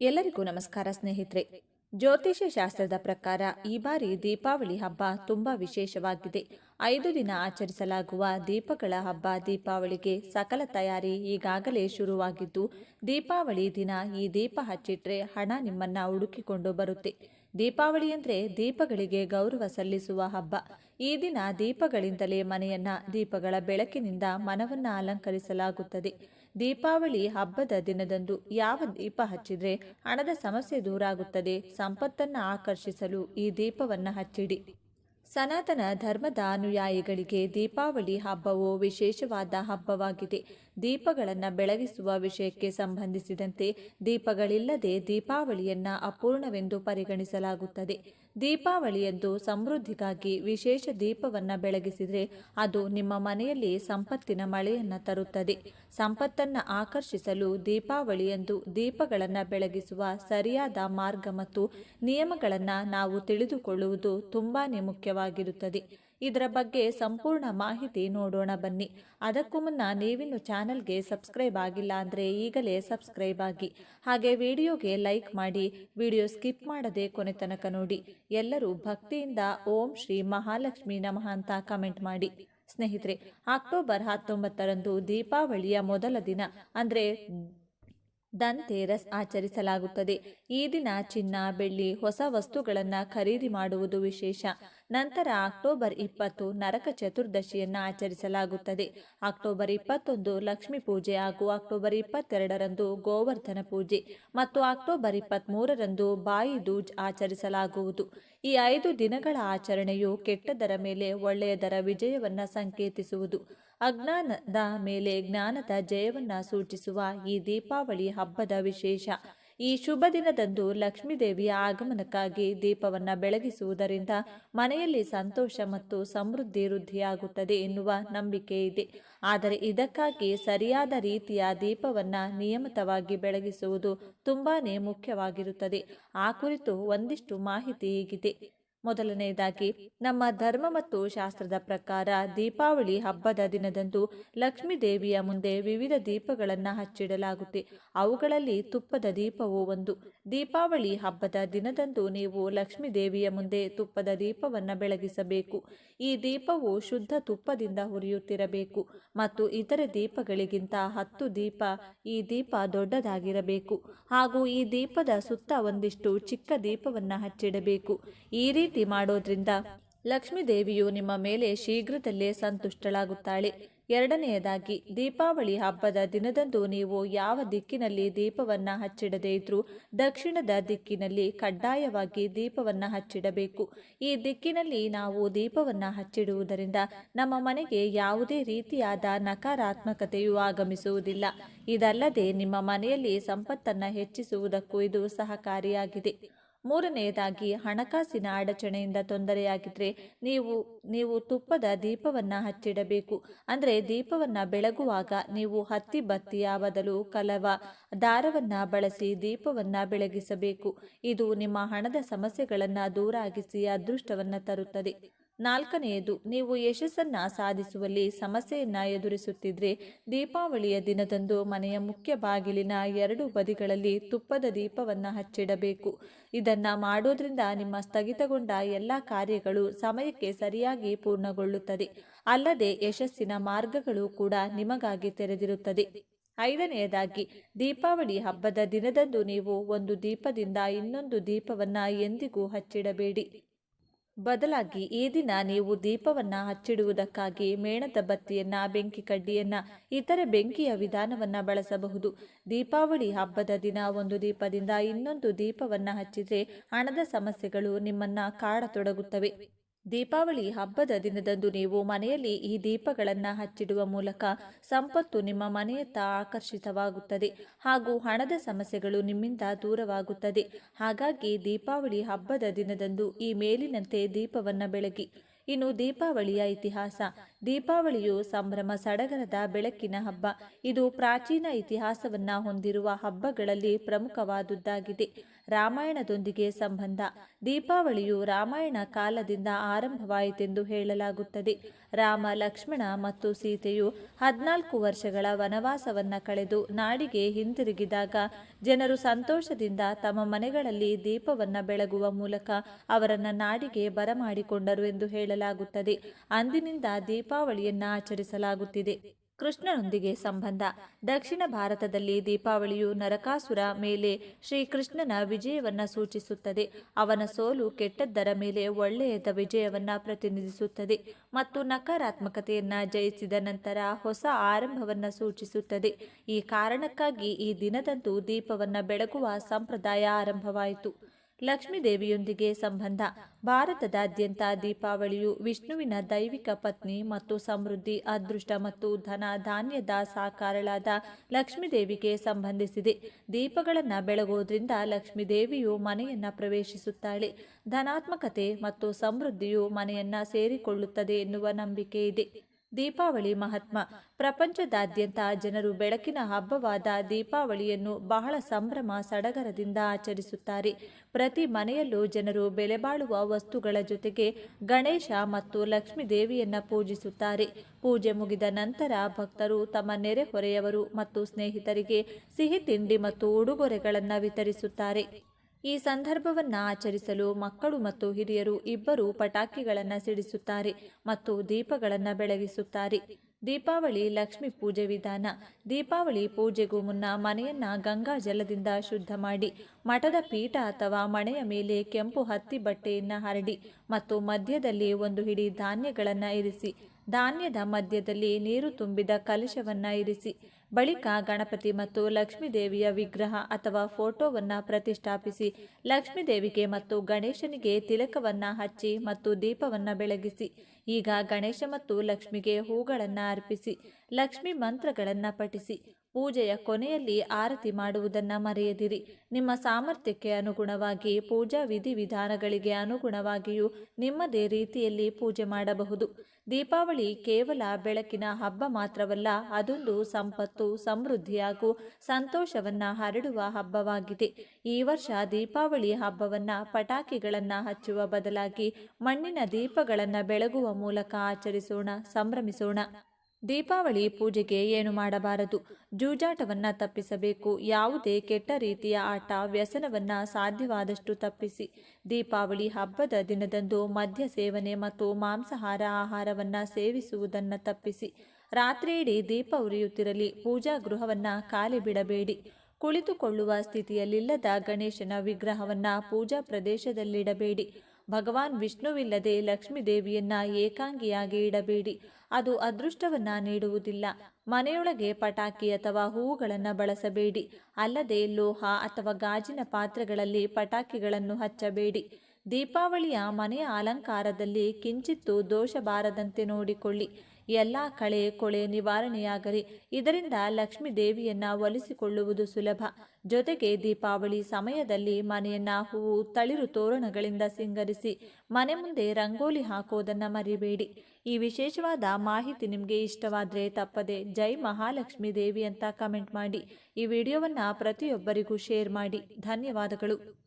ಎಲ್ಲರಿಗೂ ನಮಸ್ಕಾರ ಸ್ನೇಹಿತರೆ. ಜ್ಯೋತಿಷ್ಯ ಶಾಸ್ತ್ರದ ಪ್ರಕಾರ ಈ ಬಾರಿ ದೀಪಾವಳಿ ಹಬ್ಬ ತುಂಬಾ ವಿಶೇಷವಾಗಿದೆ. ಐದು ದಿನ ಆಚರಿಸಲಾಗುವ ದೀಪಗಳ ಹಬ್ಬ ದೀಪಾವಳಿಗೆ ಸಕಲ ತಯಾರಿ ಈಗಾಗಲೇ ಶುರುವಾಗಿದ್ದು, ದೀಪಾವಳಿ ದಿನ ಈ ದೀಪ ಹಚ್ಚಿಟ್ರೆ ಹಣ ನಿಮ್ಮನ್ನ ಹುಡುಕಿಕೊಂಡು ಬರುತ್ತೆ. ದೀಪಾವಳಿ ಅಂದ್ರೆ ದೀಪಗಳಿಗೆ ಗೌರವ ಸಲ್ಲಿಸುವ ಹಬ್ಬ. ಈ ದಿನ ದೀಪಗಳಿಂದಲೇ ಮನೆಯನ್ನ ದೀಪಗಳ ಬೆಳಕಿನಿಂದ ಮನವನ್ನ ಅಲಂಕರಿಸಲಾಗುತ್ತದೆ. ದೀಪಾವಳಿ ಹಬ್ಬದ ದಿನದಂದು ಯಾವ ದೀಪ ಹಚ್ಚಿದ್ರೆ ಹಣದ ಸಮಸ್ಯೆ ದೂರಾಗುತ್ತದೆ. ಸಂಪತ್ತನ್ನು ಆಕರ್ಷಿಸಲು ಈ ದೀಪವನ್ನ ಹಚ್ಚಿಡಿ. ಸನಾತನ ಧರ್ಮದ ಅನುಯಾಯಿಗಳಿಗೆ ದೀಪಾವಳಿ ಹಬ್ಬವು ವಿಶೇಷವಾದ ಹಬ್ಬವಾಗಿದೆ. ದೀಪಗಳನ್ನು ಬೆಳಗಿಸುವ ವಿಷಯಕ್ಕೆ ಸಂಬಂಧಿಸಿದಂತೆ ದೀಪಗಳಿಲ್ಲದೆ ದೀಪಾವಳಿಯನ್ನು ಅಪೂರ್ಣವೆಂದು ಪರಿಗಣಿಸಲಾಗುತ್ತದೆ. ದೀಪಾವಳಿಯಂದು ಸಮೃದ್ಧಿಗಾಗಿ ವಿಶೇಷ ದೀಪವನ್ನು ಬೆಳಗಿಸಿದರೆ ಅದು ನಿಮ್ಮ ಮನೆಯಲ್ಲಿ ಸಂಪತ್ತಿನ ಮಳೆಯನ್ನ ತರುತ್ತದೆ. ಸಂಪತ್ತನ್ನ ಆಕರ್ಷಿಸಲು ದೀಪಾವಳಿಯಂದು ದೀಪಗಳನ್ನು ಬೆಳಗಿಸುವ ಸರಿಯಾದ ಮಾರ್ಗ ಮತ್ತು ನಿಯಮಗಳನ್ನು ನಾವು ತಿಳಿದುಕೊಳ್ಳುವುದು ತುಂಬಾ ತುಂಬಾನೇ ಮುಖ್ಯವಾಗಿರುತ್ತದೆ ಇದರ ಬಗ್ಗೆ ಸಂಪೂರ್ಣ ಮಾಹಿತಿ ನೋಡೋಣ ಬನ್ನಿ. ಅದಕ್ಕೂ ಮುನ್ನ ನೀವಿನ್ನು ಚಾನಲ್ಗೆ ಸಬ್ಸ್ಕ್ರೈಬ್ ಆಗಿಲ್ಲ ಅಂದರೆ ಈಗಲೇ ಸಬ್ಸ್ಕ್ರೈಬ್ ಆಗಿ. ಹಾಗೆ ವಿಡಿಯೋಗೆ ಲೈಕ್ ಮಾಡಿ, ವಿಡಿಯೋ ಸ್ಕಿಪ್ ಮಾಡದೆ ಕೊನೆ ತನಕ ನೋಡಿ. ಎಲ್ಲರೂ ಭಕ್ತಿಯಿಂದ ಓಂ ಶ್ರೀ ಮಹಾಲಕ್ಷ್ಮಿ ನಮಃ ಅಂತ ಕಮೆಂಟ್ ಮಾಡಿ. ಸ್ನೇಹಿತರೆ, ಅಕ್ಟೋಬರ್ ಹತ್ತೊಂಬತ್ತರಂದು ದೀಪಾವಳಿಯ ಮೊದಲ ದಿನ ಅಂದರೆ ಧನ್ತೇರಸ್ ಆಚರಿಸಲಾಗುತ್ತದೆ. ಈ ದಿನ ಚಿನ್ನ, ಬೆಳ್ಳಿ, ಹೊಸ ವಸ್ತುಗಳನ್ನು ಖರೀದಿ ಮಾಡುವುದು ವಿಶೇಷ. ನಂತರ ಅಕ್ಟೋಬರ್ ಇಪ್ಪತ್ತು ನರಕ ಚತುರ್ದಶಿಯನ್ನು ಆಚರಿಸಲಾಗುತ್ತದೆ. ಅಕ್ಟೋಬರ್ ಇಪ್ಪತ್ತೊಂದು ಲಕ್ಷ್ಮೀ ಪೂಜೆ ಹಾಗೂ ಅಕ್ಟೋಬರ್ ಇಪ್ಪತ್ತೆರಡರಂದು ಗೋವರ್ಧನ ಪೂಜೆ ಮತ್ತು ಅಕ್ಟೋಬರ್ ಇಪ್ಪತ್ತ್ಮೂರರಂದು ಬಾಯಿ ದೂಜ್ ಆಚರಿಸಲಾಗುವುದು. ಈ ಐದು ದಿನಗಳ ಆಚರಣೆಯು ಕೆಟ್ಟದರ ಮೇಲೆ ಒಳ್ಳೆಯದರ ವಿಜಯವನ್ನು ಸಂಕೇತಿಸುವುದು. ಅಜ್ಞಾನದ ಮೇಲೆ ಜ್ಞಾನದ ಜಯವನ್ನ ಸೂಚಿಸುವ ಈ ದೀಪಾವಳಿ ಹಬ್ಬದ ವಿಶೇಷ. ಈ ಶುಭ ದಿನದಂದು ಲಕ್ಷ್ಮೀದೇವಿಯ ಆಗಮನಕ್ಕಾಗಿ ದೀಪವನ್ನು ಬೆಳಗಿಸುವುದರಿಂದ ಮನೆಯಲ್ಲಿ ಸಂತೋಷ ಮತ್ತು ಸಮೃದ್ಧಿ ವೃದ್ಧಿಯಾಗುತ್ತದೆ ಎನ್ನುವ ನಂಬಿಕೆ ಇದೆ. ಆದರೆ ಇದಕ್ಕಾಗಿ ಸರಿಯಾದ ರೀತಿಯ ದೀಪವನ್ನು ನಿಯಮಿತವಾಗಿ ಬೆಳಗಿಸುವುದು ತುಂಬಾನೇ ಮುಖ್ಯವಾಗಿರುತ್ತದೆ. ಆ ಕುರಿತು ಒಂದಿಷ್ಟು ಮಾಹಿತಿ ಹೀಗಿದೆ ಮೊದಲನೆಯದಾಗಿ, ನಮ್ಮ ಧರ್ಮ ಮತ್ತು ಶಾಸ್ತ್ರದ ಪ್ರಕಾರ ದೀಪಾವಳಿ ಹಬ್ಬದ ದಿನದಂದು ಲಕ್ಷ್ಮೀ ದೇವಿಯ ಮುಂದೆ ವಿವಿಧ ದೀಪಗಳನ್ನು ಹಚ್ಚಿಡಲಾಗುತ್ತೆ. ಅವುಗಳಲ್ಲಿ ತುಪ್ಪದ ದೀಪವು ಒಂದು. ದೀಪಾವಳಿ ಹಬ್ಬದ ದಿನದಂದು ನೀವು ಲಕ್ಷ್ಮೀ ದೇವಿಯ ಮುಂದೆ ತುಪ್ಪದ ದೀಪವನ್ನು ಬೆಳಗಿಸಬೇಕು. ಈ ದೀಪವು ಶುದ್ಧ ತುಪ್ಪದಿಂದ ಹುರಿಯುತ್ತಿರಬೇಕು ಮತ್ತು ಇತರೆ ದೀಪಗಳಿಗಿಂತ ಹತ್ತು ದೀಪ ಈ ದೀಪ ದೊಡ್ಡದಾಗಿರಬೇಕು. ಹಾಗೂ ಈ ದೀಪದ ಸುತ್ತ ಒಂದಿಷ್ಟು ಚಿಕ್ಕ ದೀಪವನ್ನು ಹಚ್ಚಿಡಬೇಕು. ಈ ರೀತಿ ಮಾಡೋದ್ರಿಂದ ಲಕ್ಷ್ಮೀ ದೇವಿಯು ನಿಮ್ಮ ಮೇಲೆ ಶೀಘ್ರದಲ್ಲೇ ಸಂತುಷ್ಟಳಾಗುತ್ತಾಳೆ. ಎರಡನೆಯದಾಗಿ, ದೀಪಾವಳಿ ಹಬ್ಬದ ದಿನದಂದು ನೀವು ಯಾವ ದಿಕ್ಕಿನಲ್ಲಿ ದೀಪವನ್ನ ಹಚ್ಚಿಡದೇ ಇದ್ರೂ ದಕ್ಷಿಣದ ದಿಕ್ಕಿನಲ್ಲಿ ಕಡ್ಡಾಯವಾಗಿ ದೀಪವನ್ನ ಹಚ್ಚಿಡಬೇಕು. ಈ ದಿಕ್ಕಿನಲ್ಲಿ ನಾವು ದೀಪವನ್ನ ಹಚ್ಚಿಡುವುದರಿಂದ ನಮ್ಮ ಮನೆಗೆ ಯಾವುದೇ ರೀತಿಯಾದ ನಕಾರಾತ್ಮಕತೆಯು ಆಗಮಿಸುವುದಿಲ್ಲ. ಇದಲ್ಲದೆ ನಿಮ್ಮ ಮನೆಯಲ್ಲಿ ಸಂಪತ್ತನ್ನ ಹೆಚ್ಚಿಸುವುದಕ್ಕೂ ಇದು ಸಹಕಾರಿಯಾಗಿದೆ. ಮೂರನೆಯದಾಗಿ ಹಣಕಾಸಿನ ಅಡಚಣೆಯಿಂದ ತೊಂದರೆಯಾಗಿದ್ರೆ ನೀವು ನೀವು ತುಪ್ಪದ ದೀಪವನ್ನ ಹಚ್ಚಿಡಬೇಕು. ಅಂದರೆ ದೀಪವನ್ನ ಬೆಳಗುವಾಗ ನೀವು ಹತ್ತಿ ಬತ್ತಿಯ ಬದಲು ಕಲವ, ದಾರವನ್ನು ಬಳಸಿ ದೀಪವನ್ನ ಬೆಳಗಿಸಬೇಕು. ಇದು ನಿಮ್ಮ ಹಣದ ಸಮಸ್ಯೆಗಳನ್ನು ದೂರಾಗಿಸಿ, ಅದೃಷ್ಟವನ್ನ ತರುತ್ತದೆ. ನಾಲ್ಕನೆಯದು, ನೀವು ಯಶಸ್ಸನ್ನ ಸಾಧಿಸುವಲ್ಲಿ ಸಮಸ್ಯೆಯನ್ನು ಎದುರಿಸುತ್ತಿದ್ರೆ ದೀಪಾವಳಿಯ ದಿನದಂದು ಮನೆಯ ಮುಖ್ಯ ಬಾಗಿಲಿನ ಎರಡು ಬದಿಗಳಲ್ಲಿ ತುಪ್ಪದ ದೀಪವನ್ನ ಹಚ್ಚಿಡಬೇಕು. ಇದನ್ನು ಮಾಡೋದ್ರಿಂದ ನಿಮ್ಮ ಸ್ಥಗಿತಗೊಂಡ ಎಲ್ಲ ಕಾರ್ಯಗಳು ಸಮಯಕ್ಕೆ ಸರಿಯಾಗಿ ಪೂರ್ಣಗೊಳ್ಳುತ್ತದೆ. ಅಲ್ಲದೆ ಯಶಸ್ಸಿನ ಮಾರ್ಗಗಳು ಕೂಡ ನಿಮಗಾಗಿ ತೆರೆದಿರುತ್ತದೆ. ಐದನೆಯದಾಗಿ, ದೀಪಾವಳಿ ಹಬ್ಬದ ದಿನದಂದು ನೀವು ಒಂದು ದೀಪದಿಂದ ಇನ್ನೊಂದು ದೀಪವನ್ನ ಎಂದಿಗೂ ಹಚ್ಚಿಡಬೇಡಿ. ಬದಲಾಗಿ ಈ ದಿನ ನೀವು ದೀಪವನ್ನ ಹಚ್ಚಿಡುವುದಕ್ಕಾಗಿ ಮೇಣದ ಬತ್ತಿಯನ್ನ, ಬೆಂಕಿ ಕಡ್ಡಿಯನ್ನ, ಇತರೆ ಬೆಂಕಿಯ ವಿಧಾನವನ್ನ ಬಳಸಬಹುದು. ದೀಪಾವಳಿ ಹಬ್ಬದ ದಿನ ಒಂದು ದೀಪದಿಂದ ಇನ್ನೊಂದು ದೀಪವನ್ನ ಹಚ್ಚಿದ್ರೆ ಹಣದ ಸಮಸ್ಯೆಗಳು ನಿಮ್ಮನ್ನ ಕಾಡತೊಡಗುತ್ತವೆ. ದೀಪಾವಳಿ ಹಬ್ಬದ ದಿನದಂದು ನೀವು ಮನೆಯಲ್ಲಿ ಈ ದೀಪಗಳನ್ನು ಹಚ್ಚಿಡುವ ಮೂಲಕ ಸಂಪತ್ತು ನಿಮ್ಮ ಮನೆಯತ್ತ ಆಕರ್ಷಿತವಾಗುತ್ತದೆ ಹಾಗೂ ಹಣದ ಸಮಸ್ಯೆಗಳು ನಿಮ್ಮಿಂದ ದೂರವಾಗುತ್ತದೆ. ಹಾಗಾಗಿ ದೀಪಾವಳಿ ಹಬ್ಬದ ದಿನದಂದು ಈ ಮೇಲಿನಂತೆ ದೀಪವನ್ನು ಬೆಳಗಿ. ಇನ್ನು ದೀಪಾವಳಿಯ ಇತಿಹಾಸ. ದೀಪಾವಳಿಯು ಸಂಭ್ರಮ ಸಡಗರದ ಬೆಳಕಿನ ಹಬ್ಬ. ಇದು ಪ್ರಾಚೀನ ಇತಿಹಾಸವನ್ನ ಹೊಂದಿರುವ ಹಬ್ಬಗಳಲ್ಲಿ ಪ್ರಮುಖವಾದುದ್ದಾಗಿದೆ. ರಾಮಾಯಣದೊಂದಿಗೆ ಸಂಬಂಧ. ದೀಪಾವಳಿಯು ರಾಮಾಯಣ ಕಾಲದಿಂದ ಆರಂಭವಾಯಿತೆಂದು ಹೇಳಲಾಗುತ್ತದೆ. ರಾಮ, ಲಕ್ಷ್ಮಣ ಮತ್ತು ಸೀತೆಯು ಹದಿನಾಲ್ಕು ವರ್ಷಗಳ ವನವಾಸವನ್ನ ಕಳೆದು ನಾಡಿಗೆ ಹಿಂತಿರುಗಿದಾಗ ಜನರು ಸಂತೋಷದಿಂದ ತಮ್ಮ ಮನೆಗಳಲ್ಲಿ ದೀಪವನ್ನು ಬೆಳಗುವ ಮೂಲಕ ಅವರನ್ನು ನಾಡಿಗೆ ಬರಮಾಡಿಕೊಂಡರು ಎಂದು ಹೇಳಲಾಗುತ್ತದೆ. ಅಂದಿನಿಂದ ದೀಪಾವಳಿಯನ್ನ ಆಚರಿಸಲಾಗುತ್ತಿದೆ. ಕೃಷ್ಣನೊಂದಿಗೆ ಸಂಬಂಧ. ದಕ್ಷಿಣ ಭಾರತದಲ್ಲಿ ದೀಪಾವಳಿಯು ನರಕಾಸುರ ಮೇಲೆ ಶ್ರೀಕೃಷ್ಣನ ವಿಜಯವನ್ನ ಸೂಚಿಸುತ್ತದೆ. ಅವನ ಸೋಲು ಕೆಟ್ಟದ್ದರ ಮೇಲೆ ಒಳ್ಳೆಯದ ವಿಜಯವನ್ನ ಪ್ರತಿನಿಧಿಸುತ್ತದೆ ಮತ್ತು ನಕಾರಾತ್ಮಕತೆಯನ್ನ ಜಯಿಸಿದ ನಂತರ ಹೊಸ ಆರಂಭವನ್ನ ಸೂಚಿಸುತ್ತದೆ. ಈ ಕಾರಣಕ್ಕಾಗಿ ಈ ದಿನದಂದು ದೀಪವನ್ನ ಬೆಳಗುವ ಸಂಪ್ರದಾಯ ಆರಂಭವಾಯಿತು. ಲಕ್ಷ್ಮೀ ದೇವಿಯೊಂದಿಗೆ ಸಂಬಂಧ. ಭಾರತದಾದ್ಯಂತ ದೀಪಾವಳಿಯು ವಿಷ್ಣುವಿನ ದೈವಿಕ ಪತ್ನಿ ಮತ್ತು ಸಮೃದ್ಧಿ, ಅದೃಷ್ಟ ಮತ್ತು ಧನ ಧಾನ್ಯದ ಸಾಕಾರಳಾದ ಲಕ್ಷ್ಮೀದೇವಿಗೆ ಸಂಬಂಧಿಸಿದೆ. ದೀಪಗಳನ್ನು ಬೆಳಗುವುದರಿಂದ ಲಕ್ಷ್ಮೀ ದೇವಿಯು ಮನೆಯನ್ನ ಪ್ರವೇಶಿಸುತ್ತಾಳೆ. ಧನಾತ್ಮಕತೆ ಮತ್ತು ಸಮೃದ್ಧಿಯು ಮನೆಯನ್ನ ಸೇರಿಕೊಳ್ಳುತ್ತದೆ ಎನ್ನುವ ನಂಬಿಕೆ ಇದೆ. ದೀಪಾವಳಿ ಮಹಾತ್ಮ. ಪ್ರಪಂಚದಾದ್ಯಂತ ಜನರು ಬೆಳಕಿನ ಹಬ್ಬವಾದ ದೀಪಾವಳಿಯನ್ನು ಬಹಳ ಸಂಭ್ರಮ ಸಡಗರದಿಂದ ಆಚರಿಸುತ್ತಾರೆ. ಪ್ರತಿ ಮನೆಯಲ್ಲೂ ಜನರು ಬೆಲೆಬಾಳುವ ವಸ್ತುಗಳ ಜೊತೆಗೆ ಗಣೇಶ ಮತ್ತು ಲಕ್ಷ್ಮೀ ದೇವಿಯನ್ನ ಪೂಜಿಸುತ್ತಾರೆ. ಪೂಜೆ ಮುಗಿದ ನಂತರ ಭಕ್ತರು ತಮ್ಮ ನೆರೆಹೊರೆಯವರು ಮತ್ತು ಸ್ನೇಹಿತರಿಗೆ ಸಿಹಿ ತಿಂಡಿ ಮತ್ತು ಉಡುಗೊರೆಗಳನ್ನು ವಿತರಿಸುತ್ತಾರೆ. ಈ ಸಂದರ್ಭವನ್ನ ಆಚರಿಸಲು ಮಕ್ಕಳು ಮತ್ತು ಹಿರಿಯರು ಇಬ್ಬರು ಪಟಾಕಿಗಳನ್ನು ಸಿಡಿಸುತ್ತಾರೆ ಮತ್ತು ದೀಪಗಳನ್ನು ಬೆಳಗಿಸುತ್ತಾರೆ. ದೀಪಾವಳಿ ಲಕ್ಷ್ಮಿ ಪೂಜೆ ವಿಧಾನ. ದೀಪಾವಳಿ ಪೂಜೆಗೂ ಮುನ್ನ ಮನೆಯನ್ನ ಗಂಗಾ ಜಲದಿಂದ ಶುದ್ಧ ಮಾಡಿ, ಮಠದ ಪೀಠ ಅಥವಾ ಮಣೆಯ ಮೇಲೆ ಕೆಂಪು ಹತ್ತಿ ಬಟ್ಟೆಯನ್ನ ಹರಡಿ ಮತ್ತು ಮಧ್ಯದಲ್ಲಿ ಒಂದು ಹಿಡಿ ಧಾನ್ಯಗಳನ್ನು ಇರಿಸಿ ಧಾನ್ಯದ ಮಧ್ಯದಲ್ಲಿ ನೀರು ತುಂಬಿದ ಕಲಶವನ್ನ ಇರಿಸಿ, ಬಳಿಕ ಗಣಪತಿ ಮತ್ತು ಲಕ್ಷ್ಮೀದೇವಿಯ ವಿಗ್ರಹ ಅಥವಾ ಫೋಟೋವನ್ನ ಪ್ರತಿಷ್ಠಾಪಿಸಿ, ಲಕ್ಷ್ಮೀದೇವಿಗೆ ಮತ್ತು ಗಣೇಶನಿಗೆ ತಿಲಕವನ್ನು ಹಚ್ಚಿ ಮತ್ತು ದೀಪವನ್ನ ಬೆಳಗಿಸಿ, ಈಗ ಗಣೇಶ ಮತ್ತು ಲಕ್ಷ್ಮಿಗೆ ಹೂಗಳನ್ನು ಅರ್ಪಿಸಿ ಲಕ್ಷ್ಮಿ ಮಂತ್ರಗಳನ್ನು ಪಠಿಸಿ. ಪೂಜೆಯ ಕೊನೆಯಲ್ಲಿ ಆರತಿ ಮಾಡುವುದನ್ನು ಮರೆಯದಿರಿ. ನಿಮ್ಮ ಸಾಮರ್ಥ್ಯಕ್ಕೆ ಅನುಗುಣವಾಗಿ ಪೂಜಾ ವಿಧಿವಿಧಾನಗಳಿಗೆ ಅನುಗುಣವಾಗಿಯೂ ನಿಮ್ಮದೇ ರೀತಿಯಲ್ಲಿ ಪೂಜೆ ಮಾಡಬಹುದು. ದೀಪಾವಳಿ ಕೇವಲ ಬೆಳಕಿನ ಹಬ್ಬ ಮಾತ್ರವಲ್ಲ, ಅದೊಂದು ಸಂಪತ್ತು, ಸಮೃದ್ಧಿ ಹಾಗೂ ಸಂತೋಷವನ್ನ ಹರಡುವ ಹಬ್ಬವಾಗಿದೆ. ಈ ವರ್ಷ ದೀಪಾವಳಿ ಹಬ್ಬವನ್ನ ಪಟಾಕಿಗಳನ್ನು ಹಚ್ಚುವ ಬದಲಾಗಿ ಮಣ್ಣಿನ ದೀಪಗಳನ್ನು ಬೆಳಗುವ ಮೂಲಕ ಆಚರಿಸೋಣ, ಸಂಭ್ರಮಿಸೋಣ. ದೀಪಾವಳಿ ಪೂಜೆಗೆ ಏನು ಮಾಡಬಾರದು? ಜೂಜಾಟವನ್ನ ತಪ್ಪಿಸಬೇಕು. ಯಾವುದೇ ಕೆಟ್ಟ ರೀತಿಯ ಆಟ, ವ್ಯಸನವನ್ನ ಸಾಧ್ಯವಾದಷ್ಟು ತಪ್ಪಿಸಿ. ದೀಪಾವಳಿ ಹಬ್ಬದ ದಿನದಂದು ಮದ್ಯ ಸೇವನೆ ಮತ್ತು ಮಾಂಸಾಹಾರ ಆಹಾರವನ್ನ ಸೇವಿಸುವುದನ್ನು ತಪ್ಪಿಸಿ. ರಾತ್ರಿಯಿಡೀ ದೀಪ ಉರಿಯುತ್ತಿರಲಿ, ಪೂಜಾ ಗೃಹವನ್ನ ಖಾಲಿ ಬಿಡಬೇಡಿ. ಕುಳಿತುಕೊಳ್ಳುವ ಸ್ಥಿತಿಯಲ್ಲಿಲ್ಲದ ಗಣೇಶನ ವಿಗ್ರಹವನ್ನ ಪೂಜಾ ಪ್ರದೇಶದಲ್ಲಿಡಬೇಡಿ. ಭಗವಾನ್ ವಿಷ್ಣುವಿಲ್ಲದೆ ಲಕ್ಷ್ಮೀ ದೇವಿಯನ್ನ ಏಕಾಂಗಿಯಾಗಿ ಇಡಬೇಡಿ. ಅದು ಅದೃಷ್ಟವನ್ನ ನೀಡುವುದಿಲ್ಲ. ಮನೆಯೊಳಗೆ ಪಟಾಕಿ ಅಥವಾ ಹೂವುಗಳನ್ನು ಬಳಸಬೇಡಿ. ಅಲ್ಲದೆ ಲೋಹ ಅಥವಾ ಗಾಜಿನ ಪಾತ್ರೆಗಳಲ್ಲಿ ಪಟಾಕಿಗಳನ್ನು ಹಚ್ಚಬೇಡಿ. ದೀಪಾವಳಿಯ ಮನೆಯ ಅಲಂಕಾರದಲ್ಲಿ ಕಿಂಚಿತ್ತು ದೋಷ ಬಾರದಂತೆ ನೋಡಿಕೊಳ್ಳಿ. ಎಲ್ಲ ಕಳೆ, ಕೊಳೆ ನಿವಾರಣೆಯಾಗಲಿ. ಇದರಿಂದ ಲಕ್ಷ್ಮೀ ದೇವಿಯನ್ನ ಒಲಿಸಿಕೊಳ್ಳುವುದು ಸುಲಭ. ಜೊತೆಗೆ ದೀಪಾವಳಿ ಸಮಯದಲ್ಲಿ ಮನೆಯನ್ನ ಹೂವು, ತಳಿರು ತೋರಣಗಳಿಂದ ಸಿಂಗರಿಸಿ, ಮನೆ ಮುಂದೆ ರಂಗೋಲಿ ಹಾಕೋದನ್ನ ಮರಿಬೇಡಿ. ಈ ವಿಶೇಷವಾದ ಮಾಹಿತಿ ನಿಮಗೆ ಇಷ್ಟವಾದರೆ ತಪ್ಪದೆ ಜೈ ಮಹಾಲಕ್ಷ್ಮಿ ದೇವಿ ಅಂತ ಕಮೆಂಟ್ ಮಾಡಿ. ಈ ವಿಡಿಯೋವನ್ನು ಪ್ರತಿಯೊಬ್ಬರಿಗೂ ಶೇರ್ ಮಾಡಿ. ಧನ್ಯವಾದಗಳು.